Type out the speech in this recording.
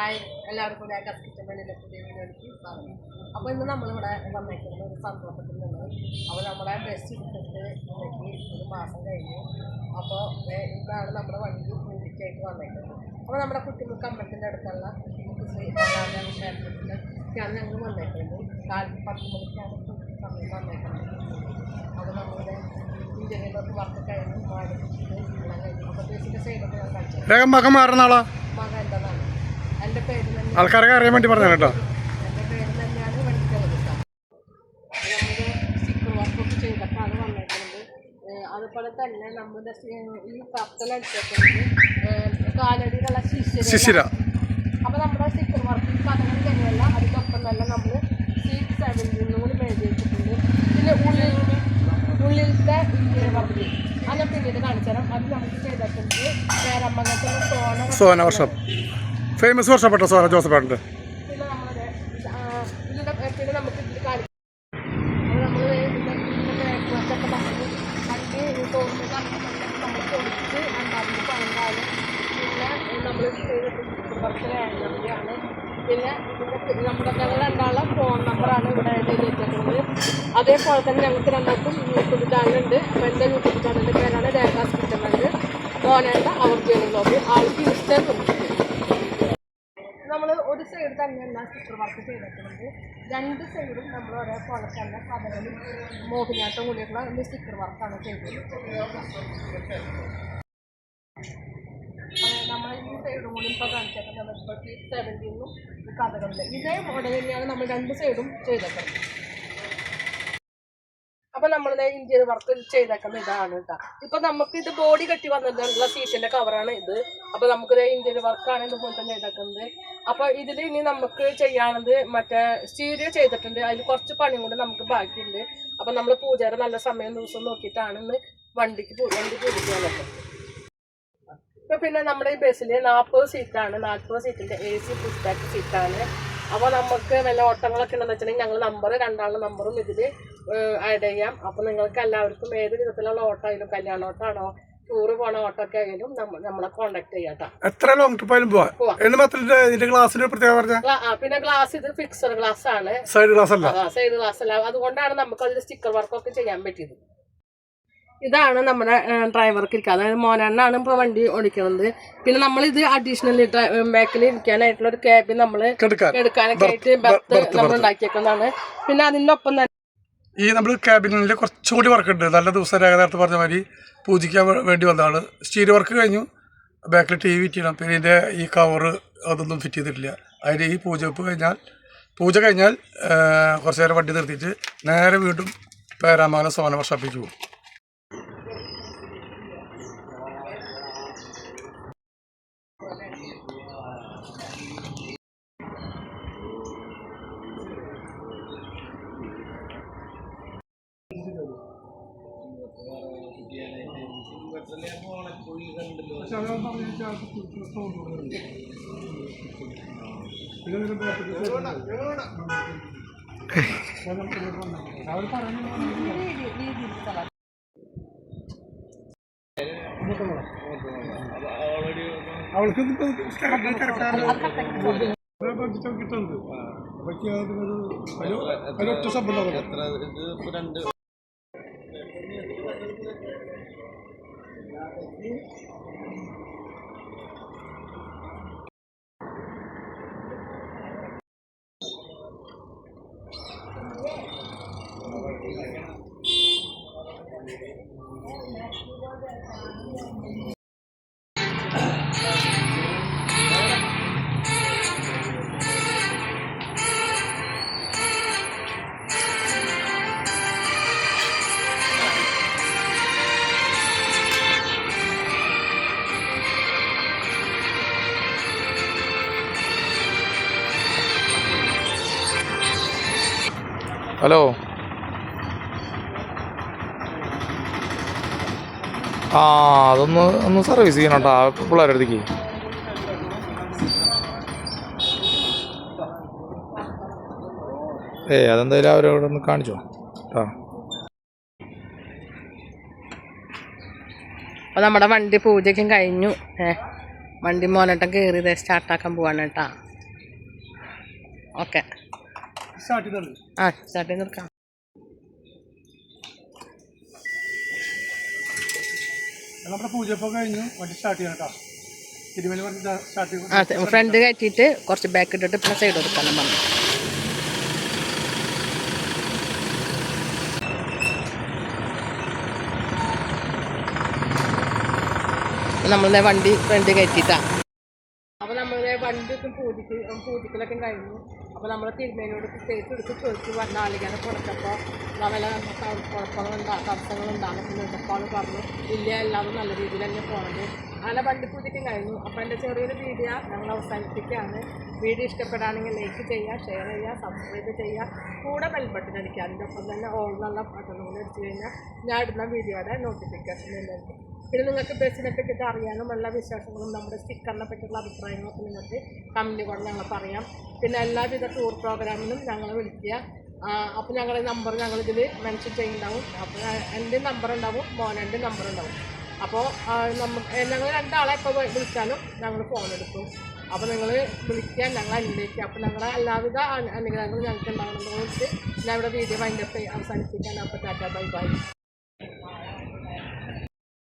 Hi എല്ലാവർക്കും കൂടി ആ കസ്കിച്ചമ്മേന്റെ പുതിയ വീഡിയോയിലേക്ക് സ്വാഗതം അപ്പോൾ ഇന്ന് നമ്മളിവിടെ വന്നേക്കുന്നത് ഒരു സന്തോഷത്തിൽ നിന്ന് അപ്പോൾ നമ്മുടെ ബെസ്റ്റ് ഒരു മാസം കഴിഞ്ഞു. അപ്പോൾ ഇതാണ് നമ്മുടെ വണ്ടി പൂജിക്കായിട്ട് വന്നേക്കുന്നത്. അപ്പോൾ നമ്മുടെ കുട്ടികൾക്ക് അമ്പലത്തിന്റെ അടുത്തുള്ള ശ്രീ ഞങ്ങൾ വന്നേക്കുന്നത്. കാലത്ത് പത്ത് മണിക്കാണ് സമയം വന്നേക്കുന്നത്. അപ്പോൾ നമ്മുടെ ഇന്ത്യയിലൊക്കെ വർക്ക് കഴിഞ്ഞ് അപ്പോൾ ബസ്സിന്റെ സൈഡൊക്കെ ഞാൻ കഴിച്ചു മകൻ തന്നെ ആൾക്കാരൊക്കെ അറിയാൻ വേണ്ടി പറഞ്ഞു കേട്ടോ. അതുപോലെ തന്നെ നമ്മുടെ ഈ കാലടിയിലുള്ള ശിശിര. നമ്മുടെ സ്റ്റിക്കർ വർക്ക് കഥകൾ തന്നെയല്ല. അതിനൊപ്പം തന്നെ നമ്മൾ സീറ്റ് സെവന്റീനും കൂടി മേജ് വെച്ചിട്ടുണ്ട്. പിന്നെ ഉള്ളിൽ ഉള്ളിലത്തെ ഇന്ത്യൻ വർക്ക് അത് ഞാൻ പിന്നീട് കാണിച്ചു തരാം അത് നമുക്ക് ചെയ്തിട്ടുണ്ട്. പേരമ്മങ്ങനത്തെ സോന സോന വർഷം. ഫേമസ് വർഷപ്പെട്ട സാറേ ജോസഫേട്ടന്റെ പിന്നെ നമ്മളത് ആ, ഇതിന്റെ പിന്നെ ഇവിടെ അതേപോലെ തന്നെ ഞങ്ങൾക്ക് രണ്ടാൾക്കും യൂട്യൂബ് ചാനലുണ്ട് അപ്പോൾ എന്റെ യൂട്യൂബ് ചാനലിന്റെ പേരാണ് രേഖാസ് കിട്ടുന്നത് മോനേണ്ട അവർ ആൾക്ക് ഇഷ്ടം ഒരു സൈഡ് സൂപ്പർ വർക്ക് ചെയ്തിട്ടുണ്ട്. രണ്ട് സൈഡും നമ്മൾ ഒരേപോലെ തന്നെ കഥകളും മോഹിനിയാട്ടം കൂടിയിട്ടുള്ള ഒരു സ്റ്റിക്കർ വർക്കാണ് ചെയ്തത് നമ്മൾ ഈ സൈഡും കൂടി ഇപ്പോൾ നമ്മൾ ഇപ്പോൾ സെവന്റീനും കഥകളിൽ ഇതേ മോഡൽ തന്നെയാണ് നമ്മൾ രണ്ട് സൈഡും ചെയ്തേക്കുന്നത് അപ്പൊ നമ്മളിത് ഇന്ത്യൻ വർക്ക് ചെയ്തേക്കുന്ന ഇതാണ് കേട്ടോ ഇപ്പൊ നമുക്ക് ഇത് ബോഡി കെട്ടി വന്നിട്ടുള്ള സീറ്റിന്റെ കവറാണ് ഇത്. അപ്പൊ നമുക്ക് ഇന്ത്യൻ വർക്കാണ് ഇതുപോലെ തന്നെ ചെയ്തേക്കുന്നത്. അപ്പൊ ഇതിൽ ഇനി നമുക്ക് ചെയ്യാണത് മറ്റേ സ്റ്റീരിയോ ചെയ്തിട്ടുണ്ട്. അതിൽ കുറച്ച് പണിയും കൂടെ നമുക്ക് ബാക്കിയുണ്ട്. അപ്പൊ നമ്മൾ പൂജയുടെ നല്ല സമയം ദിവസം നോക്കിയിട്ടാണ് ഇന്ന് വണ്ടിക്ക് വണ്ടി പൂജിക്കാൻ ഇപ്പൊ പിന്നെ നമ്മുടെ ഈ ബസ്സിൽ നാൽപ്പത് സീറ്റാണ് നാൽപ്പത് സീറ്റിന്റെ എ സി ഫുഡ് സീറ്റാണ് അപ്പോൾ നമുക്ക് വല്ല ഓട്ടങ്ങളൊക്കെ ഉണ്ടെന്ന് വെച്ചിട്ടുണ്ടെങ്കിൽ ഞങ്ങൾ നമ്പർ രണ്ടാളുടെ നമ്പറും ഇതിൽ ആഡ് ചെയ്യാം. അപ്പോൾ നിങ്ങൾക്ക് എല്ലാവർക്കും ഏത് വിധത്തിലുള്ള ഓട്ടം ആയാലും കല്യാണ ഓട്ടമാണോ ടൂറ് പോണ ഓട്ടമൊക്കെ ആയാലും നമ്മളെ കോണ്ടാക്ട് ചെയ്യാട്ടോ എത്ര ലോങ് പ്രത്യേകം പറഞ്ഞ? പിന്നെ ഗ്ലാസ് ഇത് ഫിക്സഡ് ഗ്ലാസ് ആണ്. സൈഡ് ക്ലാസ് അല്ല. സൈഡ് ഗ്ലാസ് അല്ല. അതുകൊണ്ടാണ് നമുക്ക് അതിൽ സ്റ്റിക്കർ വർക്കൊക്കെ ചെയ്യാൻ പറ്റിയത്. ഇതാണ് നമ്മുടെ ഡ്രൈവർക്ക് ഇരിക്കുക അതായത് മോനാണ് ഇപ്പോൾ വണ്ടി ഓടിക്കുന്നത് പിന്നെ നമ്മൾ ഇത് അഡീഷണലി ബാക്കിൽ ഇരിക്കാനായിട്ടുള്ള ഒരു ക്യാബിൻ നമ്മൾ എടുക്കാനൊക്കെ ആയിട്ട് ബർത്ത് നമ്മൾ ഉണ്ടാക്കിയേക്കുന്നതാണ്. പിന്നെ അതിനൊപ്പം തന്നെ ഈ നമ്മൾ ക്യാബിനിൽ കുറച്ചുകൂടി വർക്ക് ഉണ്ട്. നല്ല ദിവസം നേരത്തെ പറഞ്ഞ മാതിരി പൂജിക്കാൻ വേണ്ടി വന്നതാണ്. സ്റ്റീൽ വർക്ക് കഴിഞ്ഞു. ബാക്കിൽ ടി വി ചെയ്യണം പിന്നെ ഇതിന്റെ ഈ കവറ് അതൊന്നും ഫിറ്റ് ചെയ്തിട്ടില്ല. അതിന്റെ ഈ പൂജ വെപ്പ് കഴിഞ്ഞാൽ പൂജ കഴിഞ്ഞാൽ കുറച്ച് നേരം വണ്ടി നിർത്തിയിട്ട് നേരെ വീണ്ടും പേരാമാല സോന വർഷപ്പിച്ചു പോകും. അവർ പറഞ്ഞു അവൾക്ക് കിട്ടുന്നത് ഒറ്റ ശബ്ദം ഉണ്ടാവില്ല ഹലോ. ആ അതൊന്ന് ഒന്ന് സർവീസ് ചെയ്യണം കേട്ടോ പിള്ളേരുടെ അടുത്തേക്ക്. ഏ അതെന്തായാലും അവരോട് ഒന്ന് കാണിച്ചോ ആ അപ്പോൾ നമ്മുടെ വണ്ടി പൂജയ്ക്കും കഴിഞ്ഞു. ഏ വണ്ടി മോനട്ടം കയറി സ്റ്റാർട്ടാക്കാൻ പോവാണ് കേട്ടോ. ഓക്കെ. ആ സ്റ്റാർട്ട് ചെയ്ത് നിർക്കാം നമ്മുടെ പൂജയൊക്കെ കഴിഞ്ഞു. വണ്ടി സ്റ്റാർട്ട് ചെയ്യണം കേട്ടോ ഫ്രണ്ട് കയറ്റിയിട്ട് കുറച്ച് ബാക്ക് ഇട്ടിട്ട് പിന്നെ സൈഡ് കൊടുക്കണം പറഞ്ഞു. നമ്മളുടെ വണ്ടി ഫ്രണ്ട് കയറ്റിട്ടാ അപ്പോൾ നമ്മളുടെ വണ്ടി പൂജിക്ക് പൂജിക്കലൊക്കെ കഴിഞ്ഞു. അപ്പോൾ നമ്മൾ തിരുമേനോട് പ്രത്യേകിച്ച് എടുത്ത് ചോദിച്ചു നാളികേരം കൊടുത്തപ്പോൾ വല്ല കുഴപ്പങ്ങളുണ്ടാ അവൾ പറഞ്ഞു ഇല്ല എല്ലാവരും നല്ല രീതിയിൽ തന്നെ പോകണത് അങ്ങനെ വണ്ടി പൂജിക്കും കഴിഞ്ഞു. അപ്പോൾ എന്റെ ചെറിയൊരു വീഡിയോ ഞങ്ങൾ അവസാനിപ്പിക്കുകയാണ്. വീഡിയോ ഇഷ്ടപ്പെടുകയാണെങ്കിൽ ലൈക്ക് ചെയ്യുക ഷെയർ ചെയ്യുക സബ്സ്ക്രൈബ് ചെയ്യുക. കൂടെ ബെൽ ബട്ടൺ അടിക്കുക. അതിന്റെ ഒപ്പം തന്നെ ഓൾ നല്ല ബട്ടൺ കൂടെ അടിച്ചു കഴിഞ്ഞാൽ ഞാൻ ഇടുന്ന വീഡിയോയുടെ നോട്ടിഫിക്കേഷൻ നിങ്ങൾക്ക് പിന്നെ നിങ്ങൾക്ക് ബസ്സിനെ പറ്റിയിട്ട് അറിയാനും എല്ലാ വിശേഷങ്ങളും നമ്മുടെ സ്റ്റിക്കറിനെ പറ്റിയുള്ള അഭിപ്രായങ്ങളൊക്കെ നിങ്ങൾക്ക് കമന്റ് കൊണ്ട് ഞങ്ങൾ പറയാം പിന്നെ എല്ലാവിധ ടൂർ പ്രോഗ്രാമിനും ഞങ്ങൾ വിളിക്കുക. അപ്പോൾ ഞങ്ങളുടെ നമ്പർ ഞങ്ങളിതിൽ മെൻഷൻ ചെയ്യുന്നുണ്ടാവും. അപ്പോൾ എന്റെ നമ്പർ ഉണ്ടാവും മോനന്റെ നമ്പർ ഉണ്ടാവും. അപ്പോൾ നമുക്ക് ഞങ്ങൾ രണ്ടാളെ ഇപ്പോൾ വിളിച്ചാലും ഞങ്ങൾ ഫോൺ എടുക്കും. അപ്പോൾ നിങ്ങൾ വിളിക്കുക ഞങ്ങൾ അനുഗ്രഹിക്കുക അപ്പോൾ ഞങ്ങളുടെ എല്ലാവിധ അനു- അനുഗ്രഹങ്ങളും ഞങ്ങൾക്ക് ഉണ്ടാകണമെന്ന് വെച്ച് ഞാൻ ഇവിടെ വീഡിയോ വൈൻഡപ്പ് അവസാനിപ്പിക്കാൻ അപ്പോൾ ടാറ്റ ബൈ ബൈ.